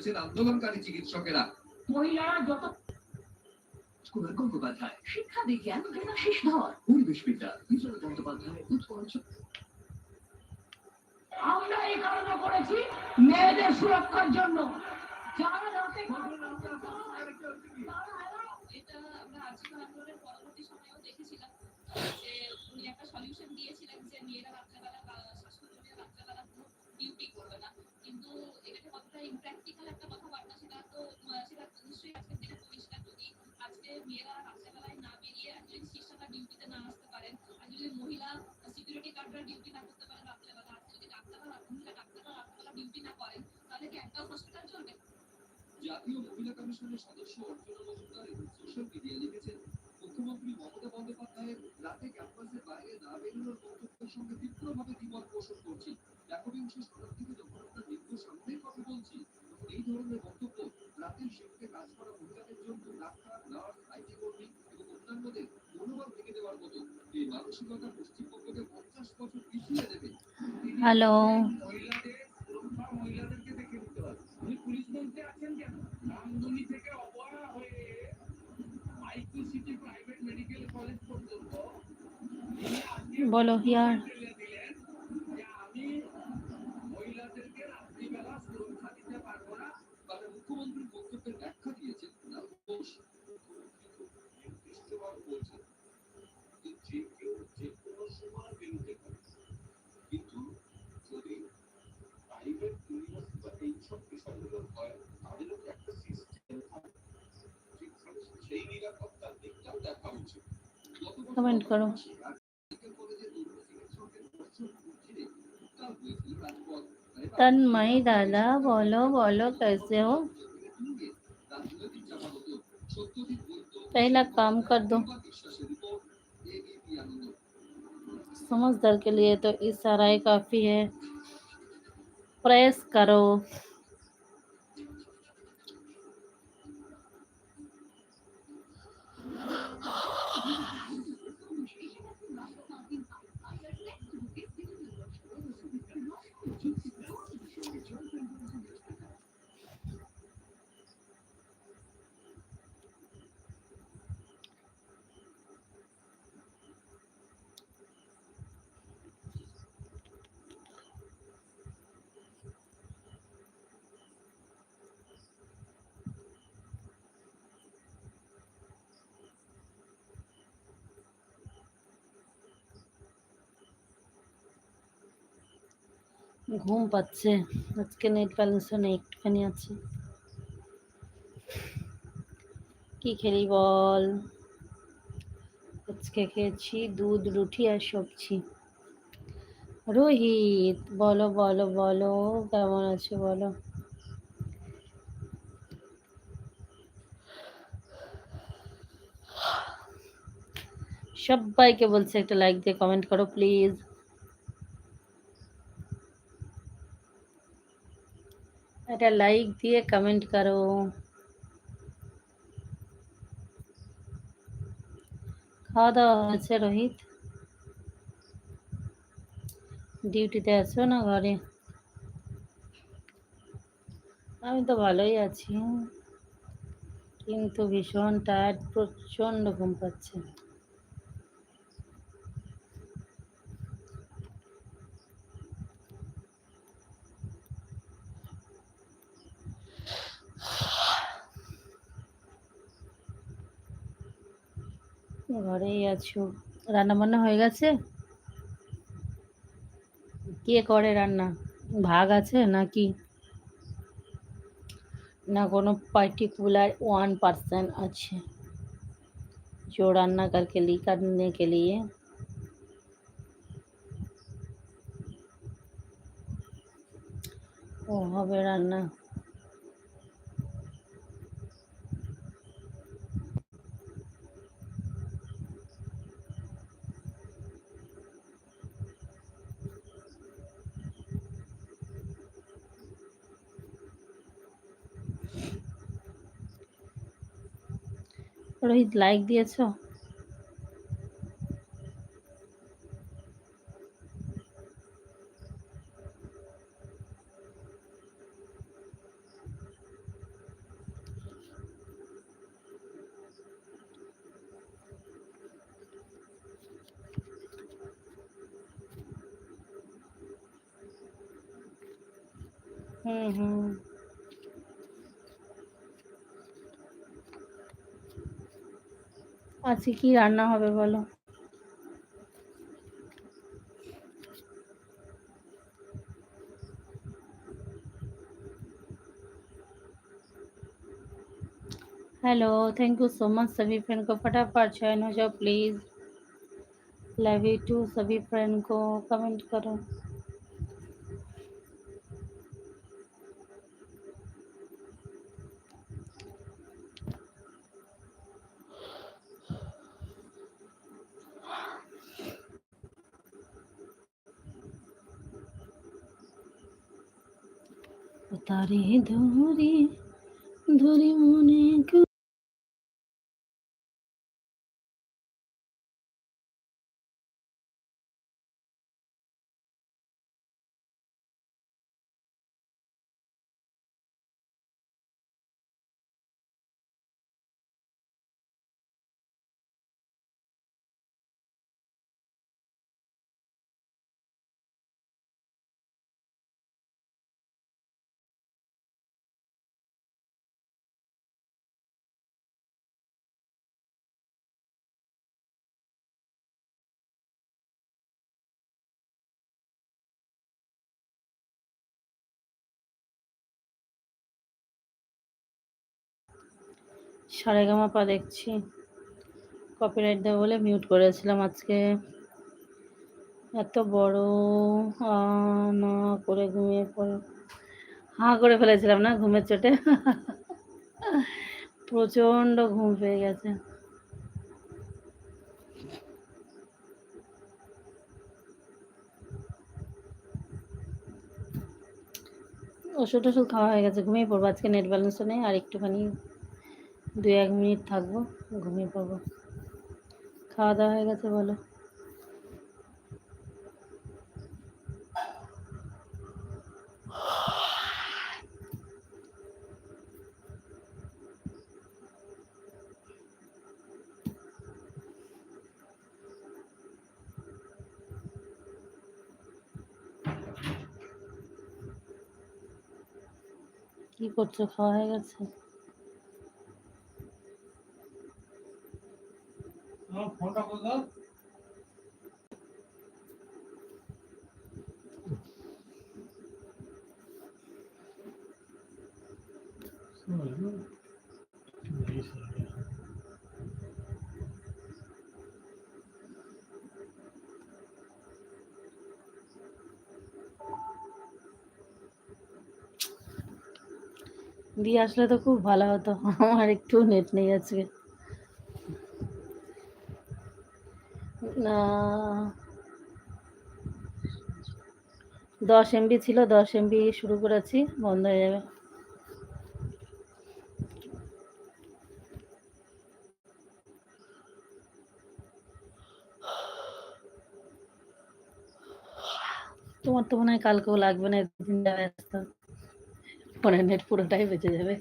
করেছেন আন্দোলনকারী চিকিৎসকেরা। মহিলারা যত কুমার গঙ্গোপাধ্যায়। শিক্ষা বিজ্ঞান বিকাশিস ধর পরিবেশবিদ্যা বিজয় বন্দ্যোপাধ্যায় উৎকর্ষ আমরা এই কারণে করেছি মেয়েদের সুরক্ষার জন্য। যারা রাতে জাতীয় মহিলা কমিশনের সদস্য অর্চনা মজুমদার এবং সোশ্যাল মিডিয়া লিখেছেন, মুখ্যমন্ত্রী মমতা বন্দ্যোপাধ্যায়ের রাতে ক্যাম্পাসের বাইরে না বেরোনোর বক্তব্যের সঙ্গে তীব্রভাবে দ্বিমত পোষণ করছি। একবিংশ শতাব্দীতে যখন আমরা দীর্ঘ সামনের কথা বলছি এই ধরনের বক্তব্য রাতের শিফটে কাজ করা মহিলাদের জন্য ডাক্তার নার্স আইটি কর্মী এবং অন্যান্যদের মনোবল ভেঙে দেওয়ার মতো এই মানসিকতা পশ্চিমবঙ্গকে পঞ্চাশ বছর পিছিয়ে দেবে। হ্যালো গত বছর কমেন্ট করো। तन्मय दादा, बोलो बोलो, कैसे हो? पहला काम कर दो। समझदार के लिए तो इस इशारा काफ़ी है। प्रेस करो। ঘুম পাচ্ছে। আজকে নেট ব্যালেন্সও নেই, একটুখানি আছে। কি খেলি বল? আজকে খেয়েছি দুধ, রুটি আর সবজি। রোহিত, বলো বলো বলো, কেমন আছো বলো? সবাইকে বলছে একটা লাইক দিয়ে কমেন্ট করো প্লিজ একটা লাইক দিয়ে কমেন্ট করো। খাওয়া দাওয়া হয়েছে রোহিত। ডিউটিতে আছো না ঘরে? আমি তো ভালোই আছি। কিন্তু ভীষণ টায়ার্ড প্রচণ্ড ঘুম পাচ্ছে। ঘরেই আছো রান্না বান্না হয়ে গেছে কে করে রান্না ভাগ আছে নাকি ना कोनो पर्टिकुलर वन पर्सन अच्छे जो रान्ना करके लिए करने के लिए ও হবে রান্না রোহিত লাইক দিয়েছ? হুম হুম। আজকে কি রান্না হবে বলো hello thank you so much सभी फ्रेंड को फटाफट ज्वाइन हो जाओ प्लीज़ लव यू टू सभी फ्रेंड को कमेंट करो তারে ধরে ধরে মনে পা দেখছি। কপিরাইট দেবে বলে মিউট করেছিলাম আজকে। এত বড় না, করে ঘুমিয়ে পড়ে। হাঁ, করে ফেলেছিলাম না ঘুমের চোটে? প্রচণ্ড ঘুম পেয়ে গেছে। ওষুধ টষুধ খাওয়া হয়ে গেছে, ঘুমিয়ে পড়ব। আজকে নেট ব্যালেন্সও নেই, আর একটুখানি দুই এক মিনিট থাকব, ঘুমিয়ে পড়ব। খাওয়া দাওয়া হয়ে গেছে, বলো। কি করছ? খাওয়া হয়ে গেছে? দিয়ে আসলে তো খুব ভালো হতো। আমার একটু নেট নেই আজকে। দশ এমবি ছিল, দশ এমবি শুরু করেছি, বন্ধ হয়ে যাবে। তোমার তো মনে হয় কালকেও লাগবে না দিন যাবে পরে নেট পুরোটাই বেঁচে যাবে।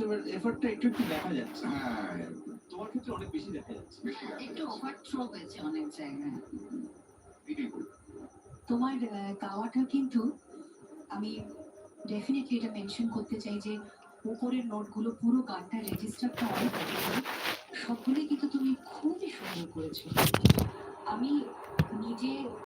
করছ এবার এফার্টটা একটু একটু দেখা যাচ্ছে। হ্যাঁ তোমার ক্ষেত্রে অনেক বেশি দেখা যাচ্ছে। বেশি একটু যাচ্ছে। ওভার থ্রো হয়েছে অনেক জায়গায়। তোমার গাওয়াটা কিন্তু আমি ডেফিনেটলি এটা মেনশন করতে চাই যে উপরের নোটগুলো পুরো গানটা রেজিস্টারটা অনেক সবগুলোই কিন্তু তুমি খুবই সুন্দর করেছ। আমি নিজে